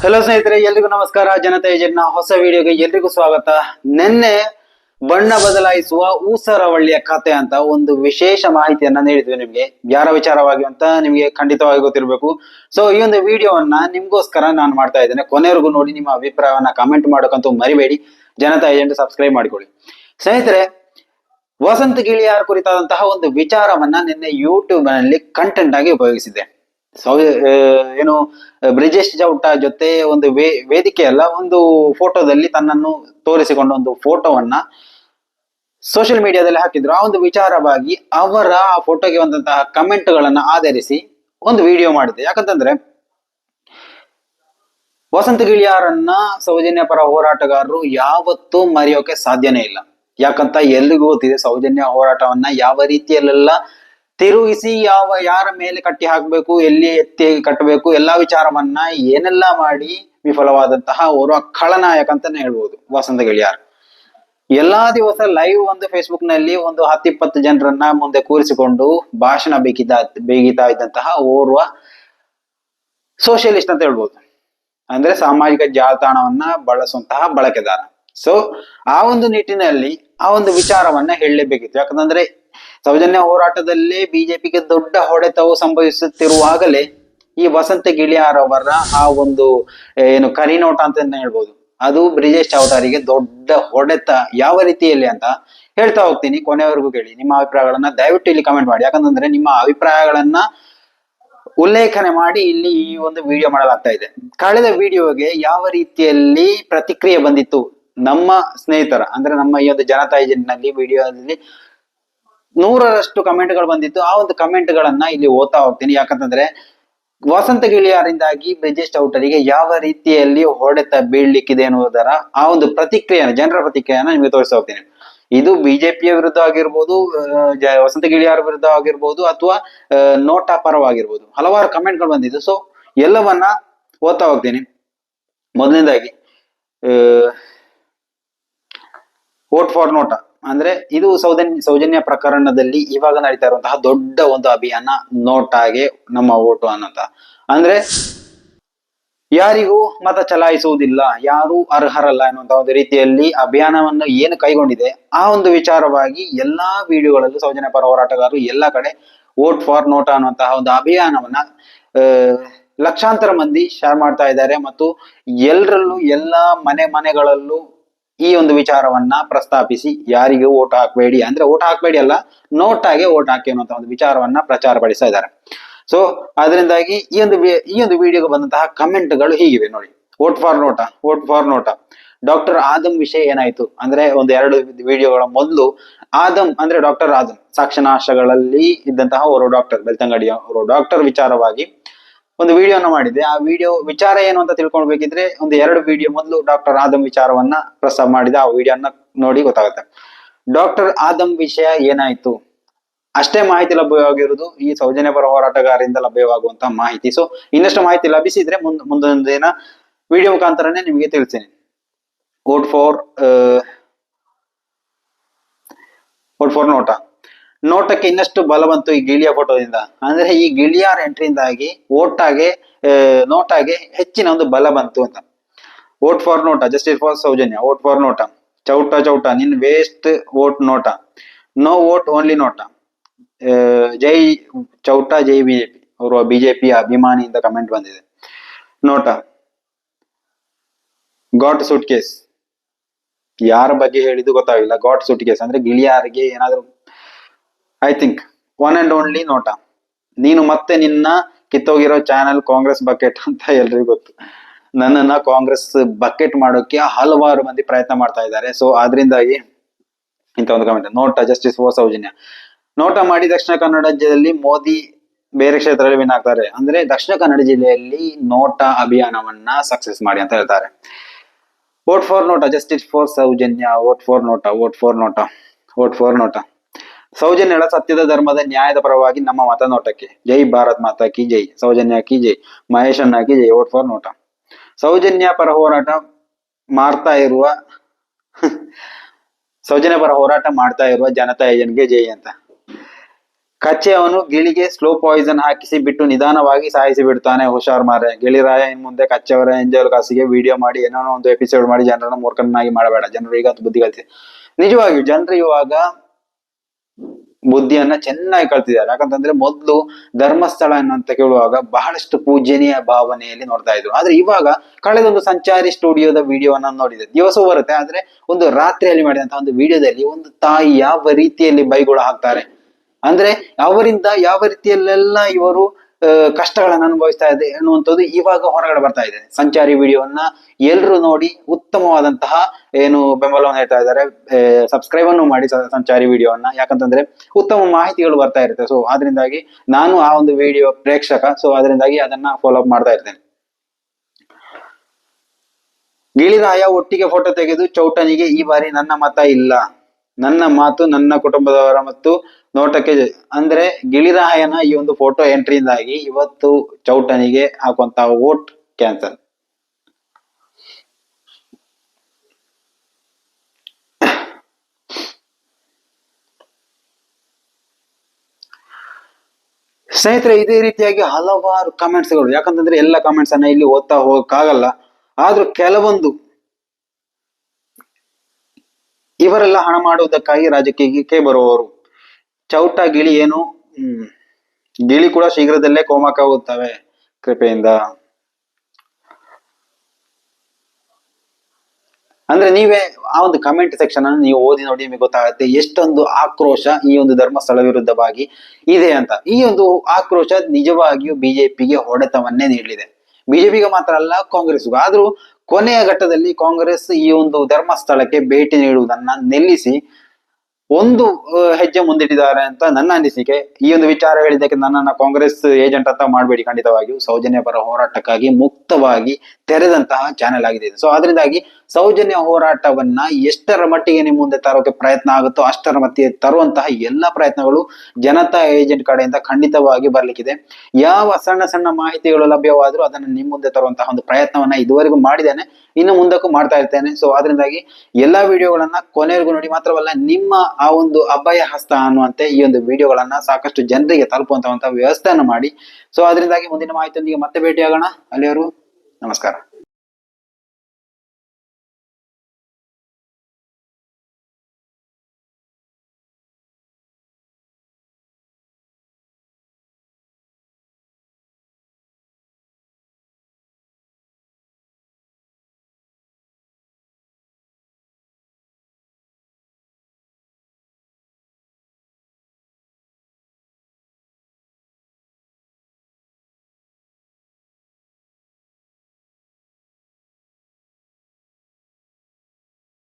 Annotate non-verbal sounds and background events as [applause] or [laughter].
Hello ಸ್ನೇಹಿತರೆ, ಎಲ್ರಿಗೂ ನಮಸ್ಕಾರ. ಜನತಾ ಏಜೆಂಟ್ನ ಹೊಸ ವಿಡಿಯೋಗೆ ಎಲ್ರಿಗೂ ಸ್ವಾಗತ. ನಿನ್ನೆ ಬಣ್ಣ ಬದಲಾಯಿಸುವ ಊಸರವಳ್ಳಿಯ ಕತೆ ಅಂತ ಒಂದು ವಿಶೇಷ ಮಾಹಿತಿಯನ್ನ ನೀಡಿದ್ವಿ ನಿಮ್ಗೆ. ಯಾರ ವಿಚಾರವಾಗಿ ಅಂತ ನಿಮ್ಗೆ ಖಂಡಿತವಾಗಿ ಗೊತ್ತಿರಬೇಕು. ಸೊ ಈ ಒಂದು ವಿಡಿಯೋವನ್ನ ನಿಮ್ಗೋಸ್ಕರ ನಾನು ಮಾಡ್ತಾ ಇದ್ದೇನೆ. ಕೊನೆವರೆಗೂ ನೋಡಿ, ನಿಮ್ಮ ಅಭಿಪ್ರಾಯವನ್ನ ಕಮೆಂಟ್ ಮಾಡೋಕಂತೂ ಮರಿಬೇಡಿ. ಜನತಾ ಏಜೆಂಟ್ ಸಬ್ಸ್ಕ್ರೈಬ್ ಮಾಡಿಕೊಳ್ಳಿ. ಸ್ನೇಹಿತರೆ, ವಸಂತ ಗಿಳಿಯಾರ್ ಕುರಿತಾದಂತಹ ಒಂದು ವಿಚಾರವನ್ನ ನಿನ್ನೆ ಯೂಟ್ಯೂಬ್ನಲ್ಲಿ ಕಂಟೆಂಟ್ ಆಗಿ ಉಪಯೋಗಿಸಿದೆ ಏನು ಬ್ರಿಜೇಶ್ ಜೌಟ ಜೊತೆ ಒಂದು ವೇದಿಕೆ ಅಲ್ಲ, ಒಂದು ಫೋಟೋದಲ್ಲಿ ತನ್ನನ್ನು ತೋರಿಸಿಕೊಂಡ ಒಂದು ಫೋಟೋವನ್ನ ಸೋಷಿಯಲ್ ಮೀಡಿಯಾದಲ್ಲಿ ಹಾಕಿದ್ರು. ಆ ಒಂದು ವಿಚಾರವಾಗಿ ಅವರ ಆ ಫೋಟೋಗೆ ಬಂದಂತಹ ಕಮೆಂಟ್ ಗಳನ್ನ ಆಧರಿಸಿ ಒಂದು ವಿಡಿಯೋ ಮಾಡಿದೆ. ಯಾಕಂತಂದ್ರೆ, ವಸಂತ ಗಿಳಿಯಾರನ್ನ ಸೌಜನ್ಯ ಪರ ಹೋರಾಟಗಾರರು ಯಾವತ್ತೂ ಮರೆಯೋಕೆ ಸಾಧ್ಯನೇ ಇಲ್ಲ. ಯಾಕಂತ ಎಲ್ಲಿಗೂ ಗೊತ್ತಿದೆ, ಸೌಜನ್ಯ ಹೋರಾಟವನ್ನ ಯಾವ ರೀತಿಯಲ್ಲೆಲ್ಲ ತಿರುಗಿಸಿ ಯಾವ ಯಾರ ಮೇಲೆ ಕಟ್ಟಿ ಹಾಕಬೇಕು, ಎಲ್ಲಿ ಎತ್ತಿ ಕಟ್ಟಬೇಕು ಎಲ್ಲಾ ವಿಚಾರವನ್ನ ಏನೆಲ್ಲ ಮಾಡಿ ವಿಫಲವಾದಂತಹ ಓರ್ವ ಖಳನಾಯಕ ಅಂತಾನೆ ಹೇಳ್ಬೋದು, ವಸಂತ ಗಿಳಿಯಾರ್. ಎಲ್ಲಾ ದಿವಸ ಲೈವ್ ಒಂದು ಫೇಸ್ಬುಕ್ನಲ್ಲಿ ಒಂದು ಹತ್ತಿಪ್ಪತ್ತು ಜನರನ್ನ ಮುಂದೆ ಕೂರಿಸಿಕೊಂಡು ಭಾಷಣ ಬೇಕಿದ್ದ ಬೇಗಿತಾ ಇದ್ದಂತಹ ಓರ್ವ ಸೋಷಿಯಲಿಸ್ಟ್ ಅಂತ ಹೇಳ್ಬೋದು. ಅಂದ್ರೆ ಸಾಮಾಜಿಕ ಜಾಲತಾಣವನ್ನ ಬಳಸುವಂತಹ ಬಳಕೆದಾರ. ಸೊ ಆ ಒಂದು ನಿಟ್ಟಿನಲ್ಲಿ ಆ ಒಂದು ವಿಚಾರವನ್ನ ಹೇಳಲೇಬೇಕಿತ್ತು. ಯಾಕಂದ್ರೆ ಸೌಜನ್ಯ ಹೋರಾಟದಲ್ಲಿ ಬಿಜೆಪಿಗೆ ದೊಡ್ಡ ಹೊಡೆತವು ಸಂಭವಿಸುತ್ತಿರುವಾಗಲೇ ಈ ವಸಂತ ಗಿಳಿಯಾರ್ ಅವರ ಆ ಒಂದು ಏನು ಕರಿನೋಟ ಅಂತ ಹೇಳ್ಬೋದು. ಅದು ಬ್ರಿಜೇಶ್ ಚೌಟಾರಿಗೆ ದೊಡ್ಡ ಹೊಡೆತ ಯಾವ ರೀತಿಯಲ್ಲಿ ಅಂತ ಹೇಳ್ತಾ ಹೋಗ್ತೀನಿ. ಕೊನೆವರೆಗೂ ಕೇಳಿ. ನಿಮ್ಮ ಅಭಿಪ್ರಾಯಗಳನ್ನ ದಯವಿಟ್ಟು ಇಲ್ಲಿ ಕಮೆಂಟ್ ಮಾಡಿ. ಯಾಕಂತಂದ್ರೆ ನಿಮ್ಮ ಅಭಿಪ್ರಾಯಗಳನ್ನ ಉಲ್ಲೇಖನೆ ಮಾಡಿ ಇಲ್ಲಿ ಈ ಒಂದು ವಿಡಿಯೋ ಮಾಡಲಾಗ್ತಾ ಇದೆ. ಕಳೆದ ವಿಡಿಯೋಗೆ ಯಾವ ರೀತಿಯಲ್ಲಿ ಪ್ರತಿಕ್ರಿಯೆ ಬಂದಿತ್ತು? ನಮ್ಮ ಸ್ನೇಹಿತರ, ಅಂದ್ರೆ ನಮ್ಮ ಈ ಒಂದು ಜನತಾ ಏಜೆಂಟ್ನಲ್ಲಿ ವಿಡಿಯೋದಲ್ಲಿ ನೂರರಷ್ಟು ಕಮೆಂಟ್ಗಳು ಬಂದಿತ್ತು. ಆ ಒಂದು ಕಮೆಂಟ್ ಗಳನ್ನ ಇಲ್ಲಿ ಓದ್ತಾ ಹೋಗ್ತೀನಿ. ಯಾಕಂತಂದ್ರೆ ವಸಂತ ಗಿಳಿಯಾರಿಂದಾಗಿ ಬ್ರಿಜೇಶ್ ಔಟರಿಗೆ ಯಾವ ರೀತಿಯಲ್ಲಿ ಹೊಡೆತ ಬೀಳ್ಲಿಕ್ಕಿದೆ ಎನ್ನುವುದರ ಆ ಒಂದು ಪ್ರತಿಕ್ರಿಯೆಯನ್ನು ಜನರ ಪ್ರತಿಕ್ರಿಯೆಯನ್ನ ನಿಮಗೆ ತೋರಿಸ್ತಾ ಹೋಗ್ತೀನಿ. ಇದು ಬಿಜೆಪಿಯ ವಿರುದ್ಧ ಆಗಿರ್ಬೋದು ವಸಂತ ಗಿಳಿಯಾರ ವಿರುದ್ಧ ಆಗಿರ್ಬೋದು ಅಥವಾ ನೋಟಾ ಪರವಾಗಿರ್ಬೋದು. ಹಲವಾರು ಕಮೆಂಟ್ಗಳು ಬಂದಿದ್ದು ಸೊ ಎಲ್ಲವನ್ನ ಓದ್ತಾ ಹೋಗ್ತೀನಿ. ಮೊದಲನೇದಾಗಿ ವೋಟ್ ಫಾರ್ ನೋಟಾ. ಅಂದ್ರೆ ಇದು ಸೌಜನ್ಯ ಸೌಜನ್ಯ ಪ್ರಕರಣದಲ್ಲಿ ಇವಾಗ ನಡೀತಾ ಇರುವಂತಹ ದೊಡ್ಡ ಒಂದು ಅಭಿಯಾನ ನೋಟಾಗೆ ನಮ್ಮ ಓಟು ಅನ್ನೋಂತ ಅಂದ್ರೆ ಯಾರಿಗೂ ಮತ ಚಲಾಯಿಸುವುದಿಲ್ಲ, ಯಾರು ಅರ್ಹರಲ್ಲ ಎನ್ನುವಂತ ಒಂದು ರೀತಿಯಲ್ಲಿ ಅಭಿಯಾನವನ್ನು ಏನು ಕೈಗೊಂಡಿದೆ, ಆ ಒಂದು ವಿಚಾರವಾಗಿ ಎಲ್ಲಾ ವಿಡಿಯೋಗಳಲ್ಲೂ ಸೌಜನ್ಯ ಪರ ಹೋರಾಟಗಾರರು ಎಲ್ಲಾ ಕಡೆ ವೋಟ್ ಫಾರ್ ನೋಟ ಅನ್ನುವಂತಹ ಒಂದು ಅಭಿಯಾನವನ್ನ ಲಕ್ಷಾಂತರ ಮಂದಿ ಶೇರ್ ಮಾಡ್ತಾ ಇದ್ದಾರೆ ಮತ್ತು ಎಲ್ಲರಲ್ಲೂ ಎಲ್ಲಾ ಮನೆ ಮನೆಗಳಲ್ಲೂ ಈ ಒಂದು ವಿಚಾರವನ್ನ ಪ್ರಸ್ತಾಪಿಸಿ, ಯಾರಿಗೂ ಓಟ್ ಹಾಕಬೇಡಿ ಅಂದ್ರೆ ಓಟ್ ಹಾಕಬೇಡಿ ಅಲ್ಲ ನೋಟಾಗೆ ಓಟ್ ಹಾಕಿ ಅನ್ನುವಂತ ಒಂದು ವಿಚಾರವನ್ನ ಪ್ರಚಾರ ಪಡಿಸ್ತಾ ಇದ್ದಾರೆ. ಸೊ ಅದರಿಂದಾಗಿ ಈ ಒಂದು ಈ ಒಂದು ವಿಡಿಯೋಗೆ ಬಂದಂತಹ ಕಮೆಂಟ್ಗಳು ಹೀಗಿವೆ ನೋಡಿ. Vote for NOTA vote for NOTA. Doctor Adam ವಿಷಯ ಏನಾಯ್ತು? ಅಂದ್ರೆ ಒಂದು ಎರಡು ವಿಡಿಯೋಗಳ ಮೊದಲು ಆದಮ್ ಅಂದ್ರೆ ಡಾಕ್ಟರ್ ಆದಮ್ ಸಾಕ್ಷನಾಶಗಳಲ್ಲಿ ಇದ್ದಂತಹ ಅವರು ಡಾಕ್ಟರ್, ಬೆಳ್ತಂಗಡಿಯ ಅವರು ಡಾಕ್ಟರ್ ವಿಚಾರವಾಗಿ ಒಂದು ವಿಡಿಯೋನ ಮಾಡಿದೆ ಆ ವಿಡಿಯೋ ವಿಚಾರ ಏನು ಅಂತ ತಿಳ್ಕೊಳ್ಬೇಕಿದ್ರೆ ಒಂದು ಎರಡು ವಿಡಿಯೋ ಮೊದಲು ಡಾಕ್ಟರ್ ಆದಮ್ ವಿಚಾರವನ್ನ ಪ್ರಸ್ತಾವ ಮಾಡಿದ ಆ ವಿಡಿಯೋನ ನೋಡಿ ಗೊತ್ತಾಗುತ್ತೆ. ಡಾಕ್ಟರ್ ಆದಮ್ ವಿಷಯ ಏನಾಯ್ತು? ಅಷ್ಟೇ ಮಾಹಿತಿ ಲಭ್ಯವಾಗಿರುವುದು ಈ ಸೌಜನ್ಯ ಪರ ಹೋರಾಟಗಾರರಿಂದ ಲಭ್ಯವಾಗುವಂತ ಮಾಹಿತಿ. ಸೊ ಇನ್ನಷ್ಟು ಮಾಹಿತಿ ಲಭಿಸಿದ್ರೆ ಮುಂದ್ ಮುಂದೊಂದು ದಿನ ವಿಡಿಯೋ ಮುಖಾಂತರನೇ ನಿಮಗೆ ತಿಳಿಸ್ತೇನೆ. Vote for vote for NOTA. ನೋಟಕ್ಕೆ ಇನ್ನಷ್ಟು ಬಲ ಬಂತು ಈ ಗಿಳಿಯ ಫೋಟೋದಿಂದ. ಅಂದ್ರೆ ಈ ಗಿಳಿಯಾರ್ ಎಂಟ್ರಿಯಿಂದಾಗಿ ಓಟಾಗೆ ನೋಟಾಗೆ ಹೆಚ್ಚಿನ ಒಂದು ಬಲ ಬಂತು ಅಂತ. Vote for NOTA, justice for Soujanya vote for NOTA. Chowta Chowta, ನಿನ್ waste vote NOTA. No vote, only NOTA. ಜೈ ಚೌಟ, ಜೈ ಬಿಜೆಪಿ. ಅವರು ಬಿಜೆಪಿ ಅಭಿಮಾನಿಯಿಂದ ಕಮೆಂಟ್ ಬಂದಿದೆ. ನೋಟಾ. ಗಾಟ್ ಸೂಟ್ ಕೇಸ್ ಯಾರ ಬಗ್ಗೆ ಹೇಳಿದ್ದು ಗೊತ್ತಾಗಿಲ್ಲ. ಗಾಟ್ ಸೂಟ್ ಕೇಸ್ ಅಂದ್ರೆ ಗಿಳಿಯಾರಿಗೆ ಏನಾದ್ರು I think one and only NOTA ನೀನು ಮತ್ತೆ ನಿನ್ನ ಕಿತ್ತೋಗಿರೋ ಚಾನೆಲ್ ಕಾಂಗ್ರೆಸ್ ಬಕೆಟ್ ಅಂತ ಎಲ್ರಿಗೂ ಗೊತ್ತು. ನನ್ನನ್ನ ಕಾಂಗ್ರೆಸ್ ಬಕೆಟ್ ಮಾಡೋಕೆ ಹಲವಾರು ಮಂದಿ ಪ್ರಯತ್ನ ಮಾಡ್ತಾ ಇದ್ದಾರೆ. ಸೊ ಅದರಿಂದಾಗಿ ಇಂಥ ಒಂದು ಕಮೆಂಟ್ ನೋಟ ಜಸ್ಟಿಸ್ ಓ ಸೌಜನ್ಯ ನೋಟ ಮಾಡಿ ದಕ್ಷಿಣ ಕನ್ನಡ ರಾಜ್ಯದಲ್ಲಿ ಮೋದಿ ಬೇರೆ ಕ್ಷೇತ್ರದಲ್ಲಿ ವಿನ್ ಆಗ್ತಾರೆ. ಅಂದ್ರೆ ದಕ್ಷಿಣ ಕನ್ನಡ ಜಿಲ್ಲೆಯಲ್ಲಿ ನೋಟ ಅಭಿಯಾನವನ್ನ ಸಕ್ಸಸ್ ಮಾಡಿ ಅಂತ ಹೇಳ್ತಾರೆ. Vote for NOTA justice for Soujanya vote for NOTA vote for NOTA vote for NOTA ಸೌಜನ್ಯಳ ಸತ್ಯದ ಧರ್ಮದ ನ್ಯಾಯದ ಪರವಾಗಿ ನಮ್ಮ ಮತ ನೋಟಕ್ಕೆ ಜೈ ಭಾರತ್ ಮಾತಾ ಕಿ ಜೈ. ಸೌಜನ್ಯ ಕಿ ಜೈ. ಮಹೇಶ್ ಅಣ್ಣ ಕಿ ಜೈ. ಓಟ್ ಫಾರ್ ನೋಟ. ಸೌಜನ್ಯ ಪರ ಹೋರಾಟ ಮಾಡ್ತಾ ಇರುವ [laughs] ಸೌಜನ್ಯ ಪರ ಹೋರಾಟ ಮಾಡ್ತಾ ಇರುವ ಜನತಾ ಏಜೆಂಟ್ಗೆ ಜೈ ಅಂತ. ಕಚ್ಚೆ ಅವನು ಗಿಳಿಗೆ ಸ್ಲೋ ಪಾಯ್ಸನ್ ಹಾಕಿಸಿ ಬಿಟ್ಟು ನಿಧಾನವಾಗಿ ಸಾಯಿಸಿ ಬಿಡ್ತಾನೆ. ಹುಷಾರ್ ಮಾರೆ ಗಿಳಿರಾಯ ಇನ್ ಮುಂದೆ ಕಚ್ಚೆಯವರ ಎಂಜಲ್ ಕಾಸಿಗೆ ವಿಡಿಯೋ ಮಾಡಿ ಏನೋ ಒಂದು ಎಪಿಸೋಡ್ ಮಾಡಿ, ಜನರನ್ನು ಮೂರ್ಖನಾಗಿ ಮಾಡಬೇಡ. ಜನರು ಈಗ ಬುದ್ಧಿ ಕಲಿಸಿ ನಿಜವಾಗಿಯೂ ಜನರು ಇವಾಗ ಬುದ್ಧಿಯನ್ನ ಚೆನ್ನಾಗಿ ಕಳ್ತಿದ್ದಾರೆ ಯಾಕಂತಂದ್ರೆ ಮೊದ್ಲು ಧರ್ಮಸ್ಥಳ ಅನ್ನಂತ ಕೇಳುವಾಗ ಬಹಳಷ್ಟು ಪೂಜನೀಯ ಭಾವನೆಯಲ್ಲಿ ನೋಡ್ತಾ ಇದ್ರು. ಆದ್ರೆ ಇವಾಗ ಕಳೆದೊಂದು ಸಂಚಾರಿ ಸ್ಟುಡಿಯೋದ ವಿಡಿಯೋವನ್ನ ನೋಡಿದೆ. ದಿವಸ ಬರುತ್ತೆ, ಆದ್ರೆ ಒಂದು ರಾತ್ರಿಯಲ್ಲಿ ಮಾಡಿದಂತಹ ಒಂದು ವಿಡಿಯೋದಲ್ಲಿ ಒಂದು ತಾಯಿ ಯಾವ ರೀತಿಯಲ್ಲಿ ಬೈಗುಳ ಹಾಕ್ತಾರೆ. ಅಂದ್ರೆ ಅವರಿಂದ ಯಾವ ರೀತಿಯಲ್ಲೆಲ್ಲ ಇವರು ಕಷ್ಟಗಳನ್ನ ಅನುಭವಿಸ್ತಾ ಇದೆ ಅನ್ನುವಂಥದ್ದು ಇವಾಗ ಹೊರಗಡೆ ಬರ್ತಾ ಇದೆ. ಸಂಚಾರಿ ವಿಡಿಯೋವನ್ನ ಎಲ್ಲರೂ ನೋಡಿ ಉತ್ತಮವಾದಂತಹ ಏನು ಬೆಂಬಲವನ್ನು ಹೇಳ್ತಾ ಇದ್ದಾರೆ. ಸಬ್ಸ್ಕ್ರೈಬ್ ಅನ್ನು ಮಾಡಿ ಸಂಚಾರಿ ವಿಡಿಯೋವನ್ನ. ಯಾಕಂತಂದ್ರೆ ಉತ್ತಮ ಮಾಹಿತಿಗಳು ಬರ್ತಾ ಇರುತ್ತೆ. ಸೊ ಅದರಿಂದಾಗಿ ನಾನು ಆ ಒಂದು ವಿಡಿಯೋ ಪ್ರೇಕ್ಷಕ. ಸೊ ಅದರಿಂದಾಗಿ ಅದನ್ನ ಫಾಲೋ ಅಪ್ ಮಾಡ್ತಾ ಇರ್ತೇನೆ. ಗಿಳಿರಾಯ ಒಟ್ಟಿಗೆ ಫೋಟೋ ತೆಗೆದು ಚೌಟನಿಗೆ ಈ ಬಾರಿ ನನ್ನ ಮತ ಇಲ್ಲ. ನನ್ನ ಮಾತು, ನನ್ನ ಕುಟುಂಬದವರ ಮತ್ತು ನೋಟಕ್ಕೆ ಅಂದ್ರೆ ಗಿಳಿರಾಯನ ಈ ಒಂದು ಫೋಟೋ ಎಂಟ್ರಿಯಿಂದಾಗಿ ಇವತ್ತು ಚೌಟನಿಗೆ ಹಾಕುವಂತ ವೋಟ್ ಕ್ಯಾನ್ಸಲ್ ಸ್ನೇಹಿತರೆ, ಇದೇ ರೀತಿಯಾಗಿ ಹಲವಾರು ಕಾಮೆಂಟ್ಸ್ಗಳು ಗಳು. ಯಾಕಂತಂದ್ರೆ ಎಲ್ಲ ಕಾಮೆಂಟ್ಸ್ ಅನ್ನ ಇಲ್ಲಿ ಓದ್ತಾ ಹೋಗಕ್ಕಾಗಲ್ಲ. ಆದ್ರೂ ಕೆಲವೊಂದು ಇವರೆಲ್ಲ ಹಣ ಮಾಡುವುದಕ್ಕಾಗಿ ರಾಜಕೀಯಕ್ಕೆ ಬರುವವರು. ಚೌಟ ಗಿಳಿ ಏನು ಗಿಳಿ ಕೂಡ ಶೀಘ್ರದಲ್ಲೇ ಕೋಮಕ್ಕಾಗುತ್ತವೆ ಕೃಪೆಯಿಂದ. ಅಂದ್ರೆ ನೀವೇ ಆ ಒಂದು ಕಮೆಂಟ್ ಸೆಕ್ಷನ್ ಅನ್ನು ನೀವು ಓದಿ ನೋಡಿ ನಿಮಗೆ ಗೊತ್ತಾಗುತ್ತೆ ಎಷ್ಟೊಂದು ಆಕ್ರೋಶ ಈ ಒಂದು ಧರ್ಮಸ್ಥಳ ವಿರುದ್ಧವಾಗಿ ಇದೆ ಅಂತ. ಈ ಒಂದು ಆಕ್ರೋಶ ನಿಜವಾಗಿಯೂ ಬಿಜೆಪಿಗೆ ಹೊಡೆತವನ್ನೇ ನೀಡಲಿದೆ. ಬಿಜೆಪಿಗೆ ಮಾತ್ರ ಅಲ್ಲ, ಕಾಂಗ್ರೆಸ್ಗೂ. ಆದ್ರೂ ಕೊನೆಯ ಘಟ್ಟದಲ್ಲಿ ಕಾಂಗ್ರೆಸ್ ಈ ಒಂದು ಧರ್ಮಸ್ಥಳಕ್ಕೆ ಭೇಟಿ ನೀಡುವುದನ್ನ ನಿಲ್ಲಿಸಿ ಒಂದು ಹೆಜ್ಜೆ ಮುಂದಿಟ್ಟಿದ್ದಾರೆ ಅಂತ ನನ್ನ ಅನಿಸಿಕೆ. ಈ ಒಂದು ವಿಚಾರ ಹೇಳಿದ್ದಕ್ಕೆ ನನ್ನನ್ನ ಕಾಂಗ್ರೆಸ್ ಏಜೆಂಟ್ ಅಂತ ಮಾಡಬೇಡಿ. ಖಂಡಿತವಾಗಿಯೂ ಸೌಜನ್ಯ ಪರ ಹೋರಾಟಕ್ಕಾಗಿ ಮುಕ್ತವಾಗಿ ತೆರೆದಂತಹ ಚಾನೆಲ್ ಆಗಿದೆ ಸೊ ಅದರಿಂದಾಗಿ ಸೌಜನ್ಯ ಹೋರಾಟವನ್ನ ಎಷ್ಟರ ಮಟ್ಟಿಗೆ ನಿಮ್ಮ ಮುಂದೆ ತರೋಕೆ ಪ್ರಯತ್ನ ಆಗುತ್ತೋ ಅಷ್ಟರ ಮಟ್ಟಿಗೆ ತರುವಂತಹ ಎಲ್ಲ ಪ್ರಯತ್ನಗಳು ಜನತಾ ಏಜೆಂಟ್ ಕಡೆಯಿಂದ ಖಂಡಿತವಾಗಿ ಬರ್ಲಿಕ್ಕಿದೆ. ಯಾವ ಸಣ್ಣ ಸಣ್ಣ ಮಾಹಿತಿಗಳು ಲಭ್ಯವಾದರೂ ಅದನ್ನು ನಿಮ್ಮ ಮುಂದೆ ತರುವಂತಹ ಒಂದು ಪ್ರಯತ್ನವನ್ನ ಇದುವರೆಗೂ ಮಾಡಿದ್ದೇನೆ. ಇನ್ನು ಮುಂದಕ್ಕೂ ಮಾಡ್ತಾ ಇರ್ತೇನೆ. ಸೊ ಅದರಿಂದಾಗಿ ಎಲ್ಲಾ ವಿಡಿಯೋಗಳನ್ನ ಕೊನೆವರೆಗೂ ನೋಡಿ. ಮಾತ್ರವಲ್ಲ, ನಿಮ್ಮ ಆ ಒಂದು ಅಭಯ ಹಸ್ತ ಅನ್ನುವಂತೆ ಈ ಒಂದು ವಿಡಿಯೋಗಳನ್ನ ಸಾಕಷ್ಟು ಜನರಿಗೆ ತಲುಪುವಂತಹ ವ್ಯವಸ್ಥೆಯನ್ನು ಮಾಡಿ. ಸೊ ಅದರಿಂದಾಗಿ ಮುಂದಿನ ಮಾಹಿತಿಯೊಂದಿಗೆ ಮತ್ತೆ ಭೇಟಿಯಾಗೋಣ. ಅಲ್ಲಿಯವರು ನಮಸ್ಕಾರ.